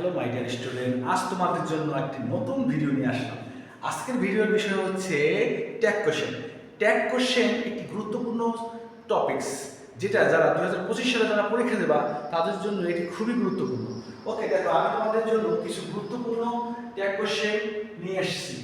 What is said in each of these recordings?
Hello my dear student আজ তোমাদের জন্য একটি নতুন ভিডিও নিয়ে আসলাম। আজকের ভিডিওর বিষয় হচ্ছে ট্যাগ কোশ্চেন ট্যাগ কোশ্চেন একটি গুরুত্বপূর্ণ টপিকস যেটা যারা দু হাজার পঁচিশ সালে যারা পরীক্ষা দেবা, তাদের জন্য এটি খুবই গুরুত্বপূর্ণ। ওকে দেখো, আমি তোমাদের জন্য কিছু গুরুত্বপূর্ণ ট্যাগ কোশ্চেন নিয়ে এসেছি।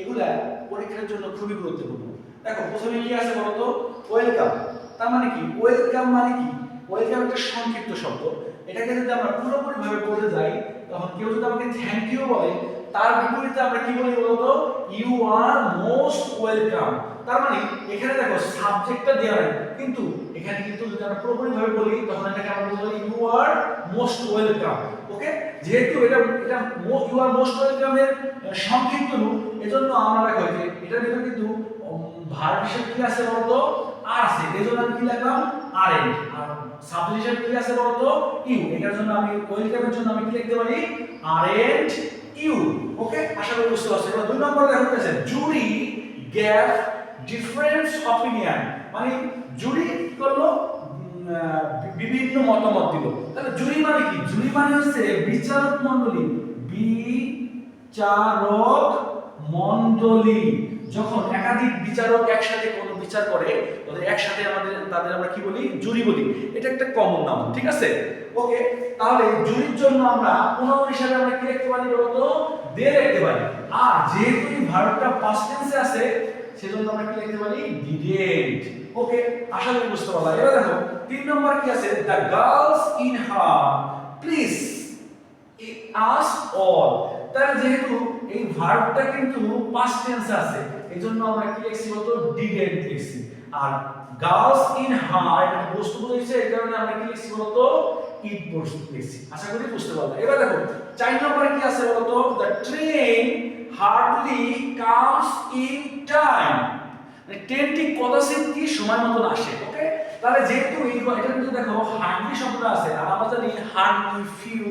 এগুলা পরীক্ষার জন্য খুবই গুরুত্বপূর্ণ। দেখো, প্রথমে কি আছে বলতো ওয়েলকাম তার মানে কি? ওয়েলকাম মানে কি? ওয়েলকাম একটা সংক্ষিপ্ত শব্দ। এটাকে যদি আমরা পুরোপুরি ভাবে বলতে যাই তখন কেউ যদি আমাকে থ্যাংক ইউ বলে, তার বিপরীতে আমরা কি বলি বলতো? ইউ আর মোস্ট ওয়েলকাম তার মানে এখানে দেখো সাবজেক্টটা দেওয়া নেই। কিন্তু এখানে কিন্তু যদি আমরা পুরোপুরি ভাবে বলি, তখন এটাকে আমরা বলব you are most welcome okay যেহেতু এটা এটা ইউ আর মোস্ট ওয়েলকামের সংক্ষিপ্ত রূপ, এজন্য আমরা দেখো যে এটার ভিতরে কিন্তু ভার্ব হিসেবে কি আছে বলতো? আর আছে। এজন্য আমি কি লিখলাম? আর এন আর হিসেবে কি আছে বলতো? ইউ এটার জন্য আমি ওয়েলকামের জন্য আমি কি লিখতে পারি? আর এন্ড ইউ ওকে আশা করি বুঝতে পারছ এবার দুই নম্বরে দেখো আছে জুরি গ্যাভ ডিফারেন্স অপিনিয়ন মানে জুরি করল? বিভিন্ন মতামত দিল। তাহলে জুরি মানে কি? জুরি মানে হচ্ছে বিচারক মণ্ডলী। বিচারক মণ্ডলী। যখন একাধিক বিচারক একসাথে কোনো বিচার করে একসাথে আমাদের, তাদের আমরা কি বলি? জুরি বলি। এটা একটা কমন নাম, ঠিক আছে? ওকে তাহলে জুরির জন্য আমরা প্রণাম হিসাবে আমরা কি লিখতে পারি বলতো? দে লিখতে পারি। আর যেহেতু ভার্বটা পাস্ট টেন্সে আছে, সেজন্য আমরা কি লিখতে পারি? ডিডেন্ট ওকে আশা করি বুঝতে পারলাম। এবার দেখো, তিন নম্বর কি আছে? The girls in her please us all তাহলে যেহেতু এই ভার্বটা কিন্তু পাস্ট টেন্স আছে, এজন্য আমরা কি লিখছি বলতো? ডিডেন্ট লিখছি। আর গার্লস ইন হার এটা বস্তু বোঝাইছে এই কারণে আমরা কি লিখছি বলতো? ইট বস্তু লিখছি। আশা করি বুঝতে পারলাম। এবার দেখো, চার নম্বরে কি আছে বলতো? The train hardly comes in time মানে ট্রেনটি কদাচিৎ কি? সময় মতন আসে ওকে তাহলে যেহেতু এটা কিন্তু দেখো হার্ডলি শব্দটা আছে। আর আমরা জানি হার্ডলি ফিউ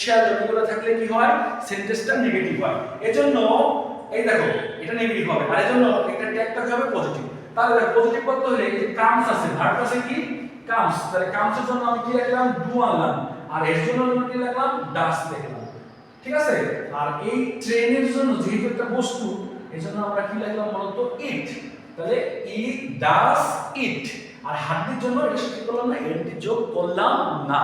শ্যালো এগুলো থাকলে কি হয়? সেন্টেন্সটা নেগেটিভ হয়। এজন্য, এই দেখো, এটা নেগেটিভ হবে। আর এজন্য একটা ট্যাগটা কি হবে? পজিটিভ তাহলে দেখো পজিটিভ করতে হলে এই কামস আছে। ভার্ব আছে কি? কামস তাহলে কামসের জন্য আমি কি লিখলাম? ডু আনলাম। আর এর জন্য আমি কি লিখলাম? ডাস লিখলাম। ঠিক আছে? আর এই ট্রেনের জন্য যেহেতু একটা বস্তু এই জন্য আমরা কি লিখলাম বলতো? ইট তাহলে ইট ডাস ইট আর হাড্ডির জন্য এটা কি করলাম না? এনটি যোগ করলাম না।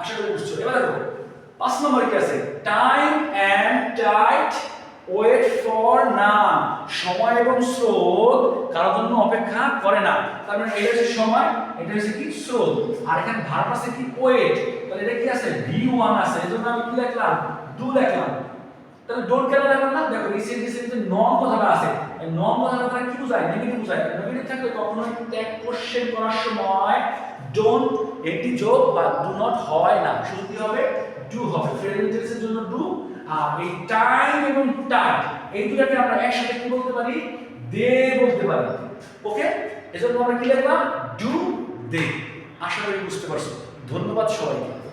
আশা করি বুঝছ। এবার দেখো পাঁচ নম্বর কি আছে time and tide wait for না সময় এবং স্রোত কারোর জন্য অপেক্ষা করে না। তার মানে এটা হচ্ছে সময়, এটা হচ্ছে কি? স্রোত। আর এখানে ভার্ব আছে কি? ওয়েট তাহলে এটা কি আছে? ভি ওয়ান আছে। এজন্য আমি কি লিখলাম? ডু লিখলাম। তাহলে ডোন্ট কেন লিখলাম না? দেখো এই সেন্টেন্সে কিন্তু নন কথাটা আছে, এই নন কথাটা তারা কি বোঝায়? নেগেটিভ বোঝায়। নেগেটিভ থাকলে কখনোই ট্যাগ কোশ্চেন করার সময় ডোন্ট এটি যোগ বা ডু নট হয় না। শুধু কি হবে? ডু হবে। প্রেজেন্ট টেন্সের জন্য ডু আর এই টাইম এবং টাইম এই দুটাকে আমরা একসাথে কি বলতে পারি? দে বলতে পারি। ওকে এজন্য আমরা কি লিখলাম? ডু দে আশা করি বুঝতে পারছ। ধন্যবাদ সবাইকে।